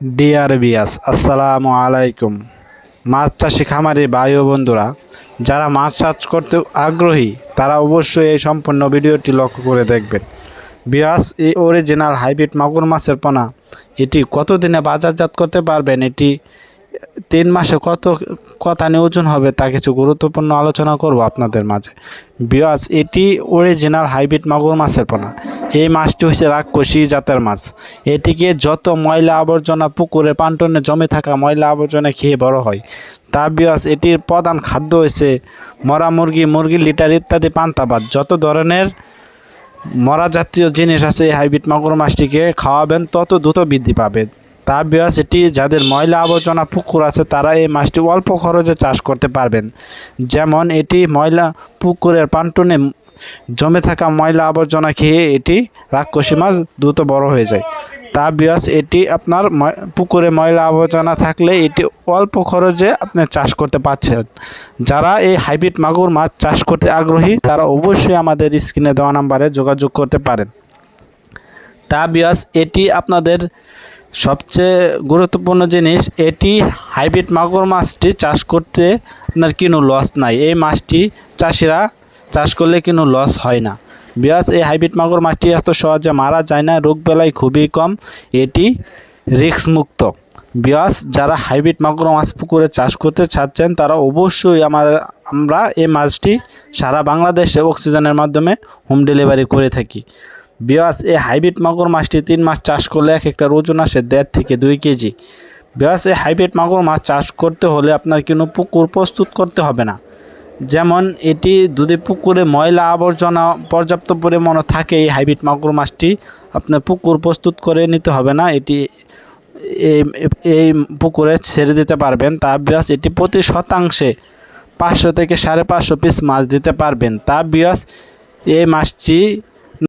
Deer বিয়াস আসসালামু আলাইকুম। মাছ চাষি খামারি ভাই ও বন্ধুরা, যারা মাছ চাষ করতে আগ্রহী, তারা অবশ্যই এই সম্পূর্ণ ভিডিওটি লক্ষ্য করে দেখবেন। বিয়াস এই অরিজিনাল হাইব্রিড মাগুর মাছের পোনা, এটি কতদিনে বাজারজাত করতে পারবেন? এটি তিন মাসে কত কথা নিয়ে ওজন হবে তা কিছু গুরুত্বপূর্ণ আলোচনা করব আপনাদের মাঝে। বিয়াস এটি অরিজিনাল হাইব্রিড মাগুর মাছের পোনা। এই মাছটি হচ্ছে রাক্ষসী জাতের মাছ। এটিকে যত ময়লা আবর্জনা পুকুরে, পান্টনে জমে থাকা ময়লা আবর্জনা খেয়ে বড় হয়। তা বিয়াস এটির প্রধান খাদ্য হয়েছে মরা মুরগি মুরগি, লিটার ইত্যাদি পান্তাবাদ যত ধরনের মরা জাতীয় জিনিস আছে এই হাইব্রিড মাগুর মাছটিকে খাওয়াবেন, তত দ্রুত বৃদ্ধি পাবে। তা বিয়াস এটি যাদের ময়লা আবর্জনা পুকুর আছে, তারা এই মাছটি অল্প খরচে চাষ করতে পারবেন। যেমন এটি ময়লা পুকুরের পান্টনে জমে থাকা ময়লা আবর্জনা খেয়ে এটি রাক্ষসী মাছ দ্রুত বড় হয়ে যায়। তা বিয়াস এটি আপনার পুকুরে ময়লা আবর্জনা থাকলে এটি অল্প খরচে আপনি চাষ করতে পারছেন। যারা এই হাইব্রিড মাগুর মাছ চাষ করতে আগ্রহী, তারা অবশ্যই আমাদের স্ক্রিনে দেওয়া নাম্বারে যোগাযোগ করতে পারেন। তা বিয়াস এটি আপনাদের সবচেয়ে গুরুত্বপূর্ণ জিনিস, এটি হাইব্রিড মাগুর মাছটি চাষ করতে আপনার কোনো লস নাই। এই মাছটি চাষিরা চাষ করলে কোনো লস হয় না। বিয়াস, এই হাইব্রিড মাগুর মাছটি এত সহজে মারা যায় না, রোগ বেলায় খুবই কম, এটি রিস্ক মুক্ত। বিয়াস, যারা হাইব্রিড মাগুর মাছ পুকুরে চাষ করতে চাচ্ছেন, তারা অবশ্যই আমাদের, আমরা এই মাছটি সারা বাংলাদেশে অক্সিজেনের মাধ্যমে হোম ডেলিভারি করে থাকি। বিয়াস, এই হাইব্রিড মাগুর মাছটি তিন মাস চাষ করলে এক একটা ওজন আসে দেড় থেকে দুই কেজি। বিয়াস, এই হাইব্রিড মাগুর মাছ চাষ করতে হলে আপনার কোনো পুকুর প্রস্তুত করতে হবে না। যেমন এটি দুধে পুকুরে ময়লা আবর্জনা পর্যাপ্ত পরিমাণে থাকে, এই হাইব্রিড মাগুর মাছটি আপনার পুকুর প্রস্তুত করে নিতে হবে না। এটি এই এই পুকুরে ছেড়ে দিতে পারবেন। তা বিয়াস, এটি প্রতি শতাংশে পাঁচশো থেকে সাড়ে পাঁচশো পিস মাছ দিতে পারবেন। তা বিয়াস, এই মাছটি